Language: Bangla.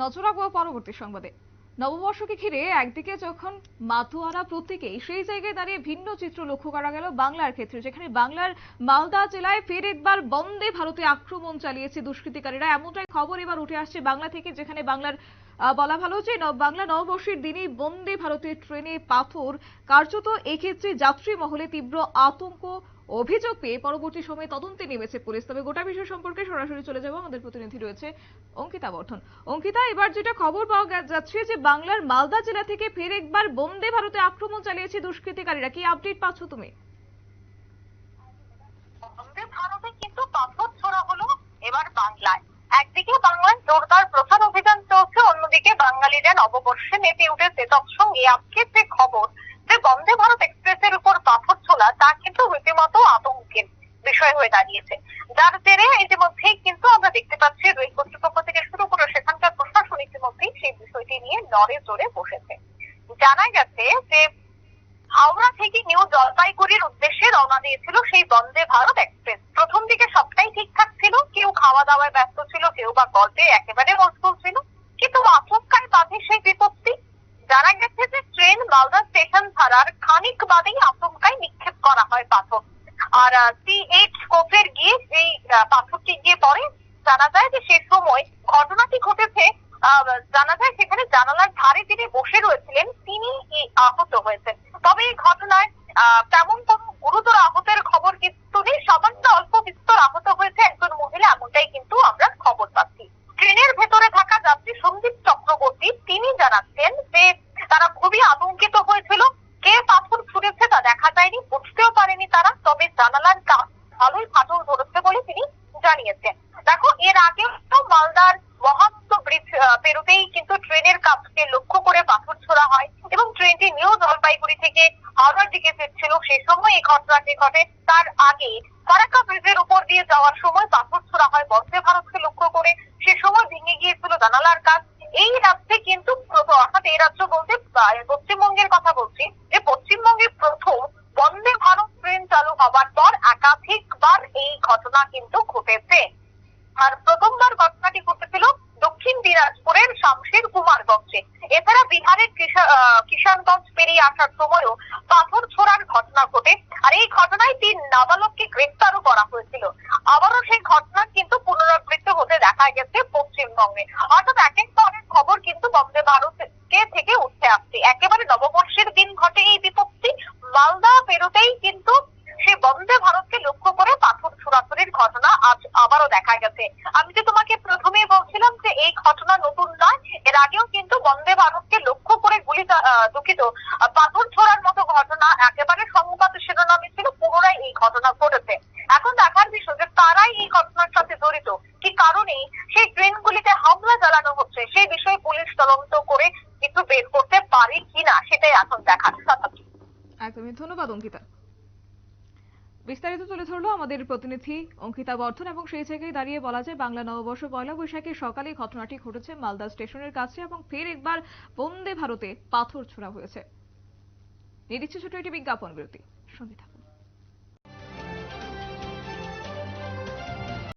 নজর রাখব পরবর্তী সংবাদে। নববর্ষকে ঘিরে একদিকে যখন মাতুয়ারা প্রত্যেকেই সেই জায়গায় দাঁড়িয়ে ভিন্ন চিত্র লক্ষ্য করা গেল বাংলার ক্ষেত্রে, যেখানে বাংলার মালদা জেলায় ফের একবার বন্দে ভারতে আক্রমণ চালিয়েছে দুষ্কৃতিকারীরা। এমনটাই খবর এবার উঠে আসছে বাংলা থেকে, যেখানে বাংলার বলা ভালো যে বাংলা নববর্ষের দিনই বন্দে ভারতের ট্রেনে পাথর, কার্যত এক্ষেত্রে যাত্রী মহলে তীব্র আতঙ্ক অভিযোগ পেয়ে পরবর্তী সময়ে তদন্তে নেমেছে পুলিশ। তবে গোটা বিষয় সম্পর্কে সরাসরি চলে যাব। আমাদের প্রতিনিধি রয়েছে অঙ্কিতা বর্ধন। অঙ্কিতা, এবার যেটা খবর পাওয়া যাচ্ছে যে বাংলার মালদা জেলা থেকে ফের একবার বন্দে ভারতে আক্রমণ চালিয়েছে দুষ্কৃতিকারীরা। কি আপডেট পাচ্ছ তুমি? এবার বন্দে ভারত এক্সপ্রেসের উপর পাথর ছোলা তা কিন্তু রীতিমতো আতঙ্কের বিষয় হয়ে দাঁড়িয়েছে। যার জেরে ইতিমধ্যেই কিন্তু আমরা দেখতে পাচ্ছি রেল কর্তৃপক্ষ থেকে শুরু করে সেখানকার প্রশাসন ইতিমধ্যেই সেই বিষয়টি নিয়ে নড়ে চড়ে বসেছে। জানা গেছে যে হাওড়া থেকে নিউ জলপাইগুড়ির উদ্দেশ্যে রওনা দিয়েছিল সেই বন্দে ভারত এক্সপ্রেস। প্রথম দিকে সবটাই ঠিকঠাক ছিল, কেউ খাওয়া দাওয়ায় ব্যস্ত ছিল, কেউ বা গল্পে একেবারে মশগুল ছিল, কিন্তু আচমকায় বাধে সেই বিপত্তি। জানা গেছে যে ট্রেন মালদা স্টেশন ছাড়ার খানিক বাদেই আচমকায় করা হয় পাথর। আর সি এইট কোচের গিয়ে আহ, পাথরটি গিয়ে পড়ে। জানা যায় যে সে সময় ঘটনাটি ঘটেছে জানা যায় সেখানে জানালার ধারে যিনি বসে রয়েছিলেন তিনি আহত হয়েছেন। তবে এই ঘটনায় তেমন কোন গুরুতর আহতের খবর কিন্তু নেই। সামান্য অল্প বিস্তর আহত হয়েছে একজন মহিলা এমনটাই কিন্তু আমরা খবর পাচ্ছি। ট্রেনের ভেতরে থাকা যাত্রী সন্দীপ চক্রবর্তী তিনি জানাচ্ছেন যে তারা খুবই আতঙ্কিত হয়েছিল। কে পাথর ছুঁড়েছে তা দেখা যায়নি বুঝতেও পারেনি তারা তবে জানালার কাজ ভালোই ফাটল ধরেছে বলে তিনি জানিয়েছেন। দেখো, এর আগে তো মালদার মহাত্ম ব্রিজ পেরোতেই কিন্তু ট্রেনের কাজকে লক্ষ্য করে পাথর ছোড়া হয় এবং ট্রেনটি নিউ জলপাইগুড়ি থেকে হাওড়ার দিকে ফিরছিল। সেই সময় এই ঘটনাটি ঘটে তার আগে ফারাক্কা ব্রিজের উপর দিয়ে যাওয়ার সময় পাথর ছোড়া হয়। বন্দে ভারতকে লক্ষ্য করে সে সময় ভেঙে গিয়েছিল জানালার কাজ এই রাজ্যে কিন্তু অর্থাৎ এই রাজ্য বলতে পশ্চিমবঙ্গের কথা বলছি যে পশ্চিমবঙ্গে প্রথম বন্দে ভারত ট্রেন চালু হওয়ার পর একাধিকবার এই ঘটনা কিন্তু ঘটেছে। আর প্রথমবার ঘটনাটি ঘটেছিল দক্ষিণ দিনাজপুরের শামশের কুমারগঞ্জে। এছাড়া বিহারের কিষা- কিষানগঞ্জ পেরিয়ে আসার সময়ও পাথর ছোড়ার ঘটনা ঘটে। আর এই ঘটনায় তিন নাবালককে গ্রেপ্তারও করা হয়েছিল। আবারও সেই ঘটনা কিন্তু পুনরাবৃত্তি হতে দেখা গেছে পশ্চিমবঙ্গে। অর্থাৎ এক এক খবর কিন্তু বন্দে ভারতকে থেকে উঠতে আসছে একেবারে নববর্ষের দিন ঘটে এই বিপত্তি মালদা পেরোতেই কিন্তু সেই বন্দে ভারতকে লক্ষ্য করে পাথর ছোড়াছড়ির ঘটনা আজ আবারও দেখা গেছে। আমি যে তোমাকে প্রথমেই বলছিলাম যে এই ঘটনা নতুন নয়, এর আগেও কিন্তু বন্দে ভারতকে লক্ষ্য করে গুলি দুঃখিত। পাথর ছোড়ার মতো ঘটনা একেবারে সংবাদ শিরোনামে ছিল, পুনরায় এই ঘটনা ঘটেছে। এখন দেখার বিষয় যে তারাই এই ঘটনার সাথে জড়িত। কি কারণে সেই ট্রেনগুলিতে হামলা চালানো হচ্ছে, সেই বিষয়ে পুলিশ তদন্ত করে কিছু বের করতে পারে কিনা, সেটাই এখন দেখার। একদমই। ধন্যবাদ, অঙ্কিতা। বিস্তারিত তুলে ধরলো আমাদের প্রতিনিধি অঙ্কিতা বর্ধন এবং সেই জায়গায় দাঁড়িয়ে বলা যায়, বাংলা নববর্ষ পয়লা বৈশাখের সকালে ঘটনাটি ঘটেছে মালদা স্টেশনের কাছে এবং ফের একবার বন্দে ভারতে পাথর ছোড়া হয়েছে। নিয়ে দিচ্ছে ছোট একটি বিজ্ঞাপন বিরতি। সঙ্গীতা